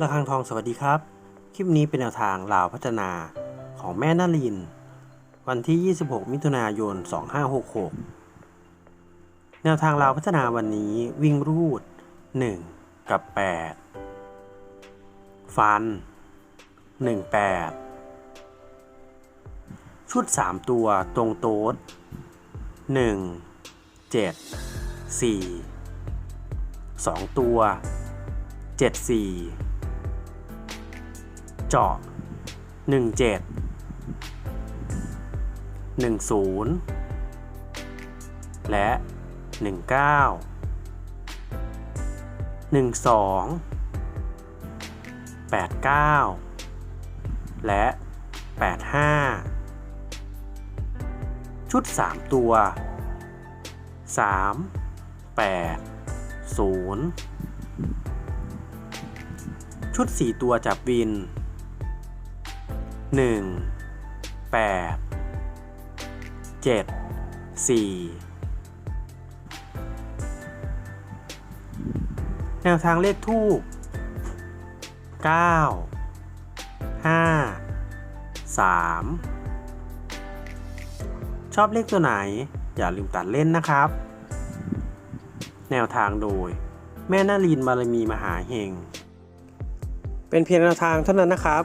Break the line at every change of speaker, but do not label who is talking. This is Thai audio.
ระฆังทองสวัสดีครับ คลิปนี้เป็นแนวทางลาวพัฒนาของแม่นาริน วันที่ 26 มิถุนายน 2566 แนวทางลาวพัฒนาวันนี้วิ่งรูด 1 กับ 8 ฟัน 18 ชุด 3 ตัวตรงโต๊ด 1 7 4 2 ตัว 7 4 เจาะ 17 10 และ 19 12 89 และ 85 ชุด 3 ตัว 3 8 0ชุด 4 ตัวจับวิน 1 8 7 4แนวทางเลขทูป9 5 3ชอบเลขตัวไหน อย่าลืมตัดเล่นนะครับ แนวทางโดย แม่นาลีนบารมีมหาเฮงเป็นเพียงแนวทางเท่านั้นนะครับ